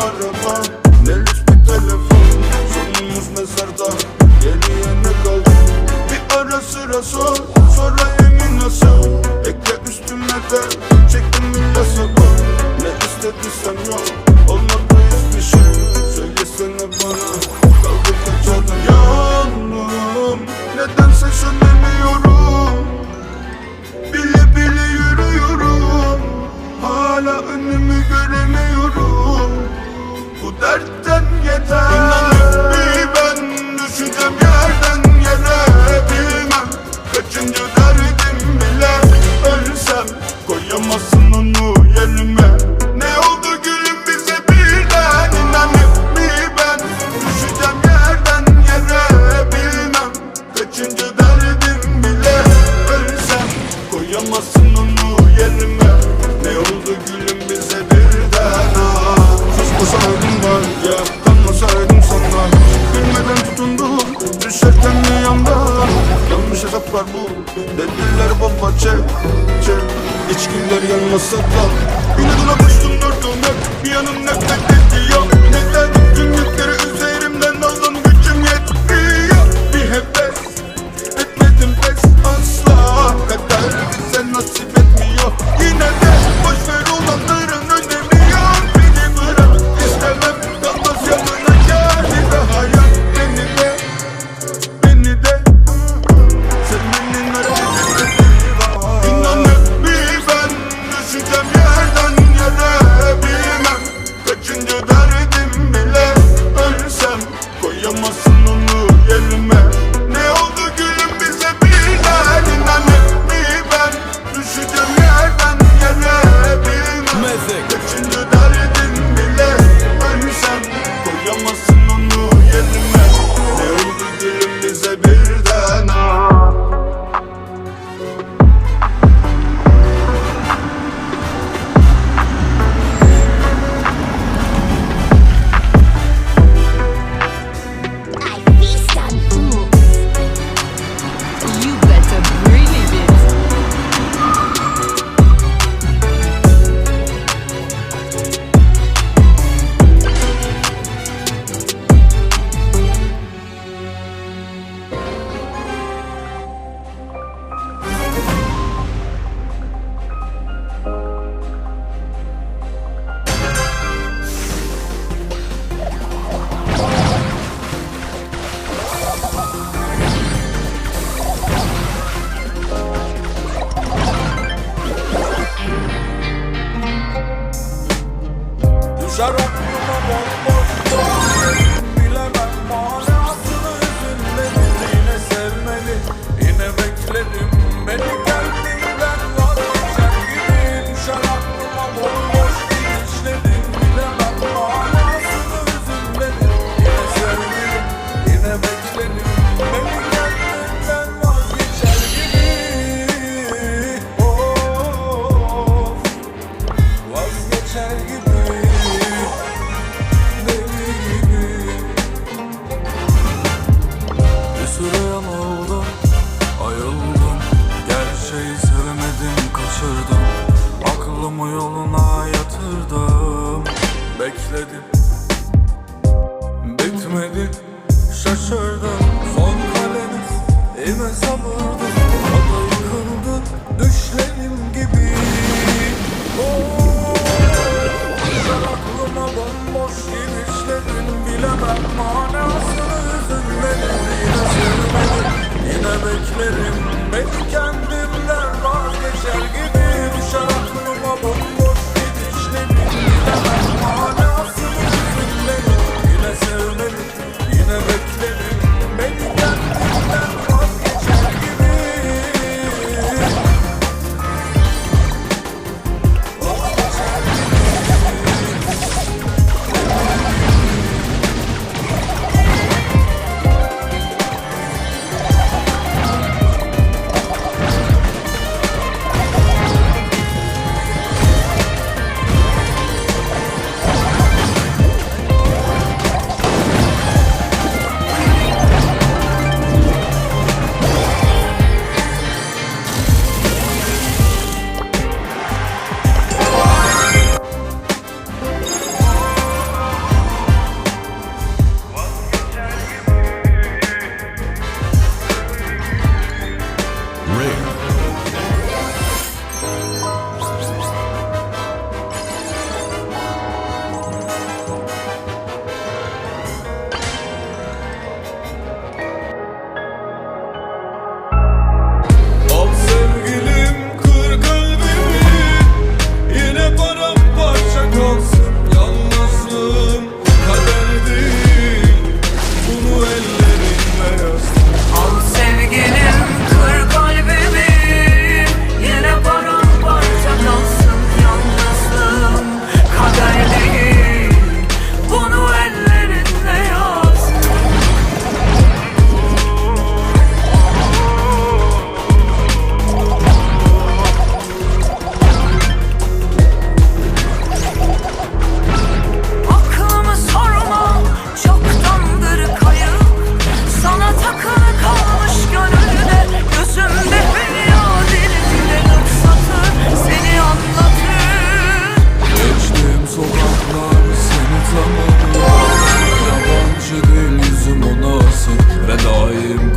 Otro on the sofa. Yüreğime samurdu O düşlerim gibi. Oh, Sen aklıma bomboş girişlerin bilemem. Manasını üzülmedim yine sevmedim Yine beklerim. Belki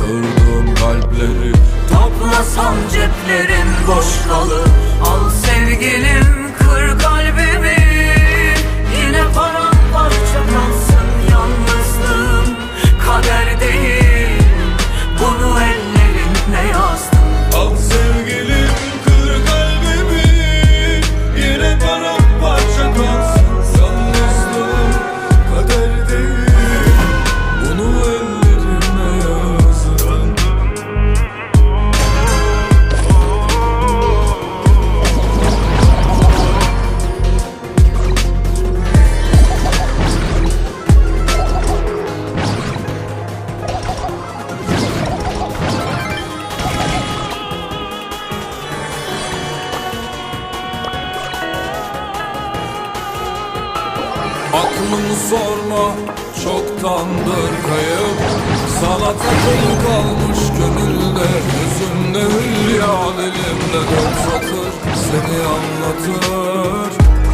Kırdığım kalpleri. Toplasan ceplerin boş kalır Al sevgilim. Sorma çoktandır kayıp. Sana takılı kalmış gönülde Yüzümde hülya dilimde dört satır Seni anlatır.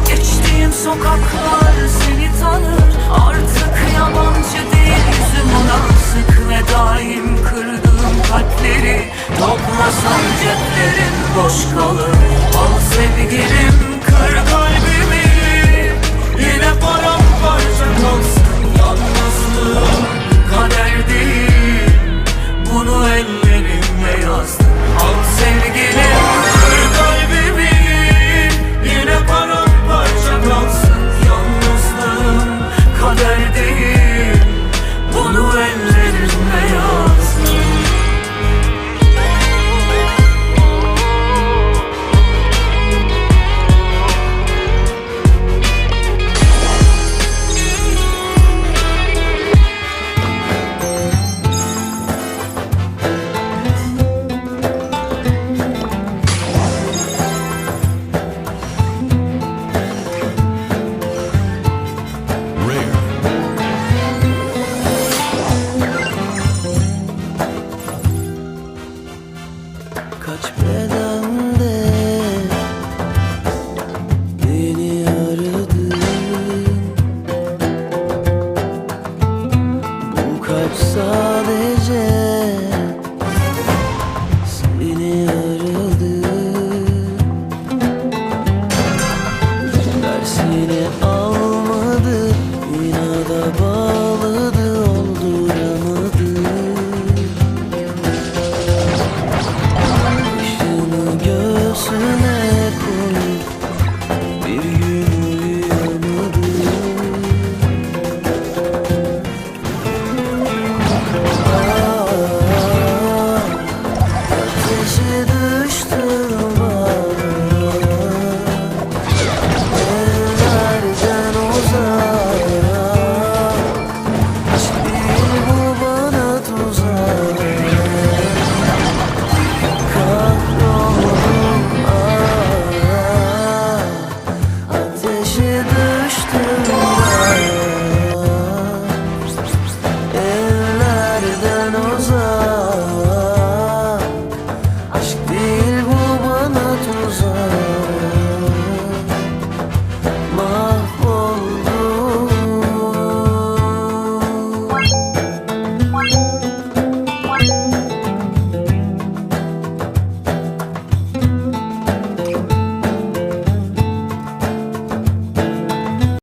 Geçtiğim sokaklar seni tanır Artık yabancı değil. Yüzüm ona sık Ve daim kırdığım kalpleri Toplasan ceplerin boş kalır. Al sevgilim kır kalbimi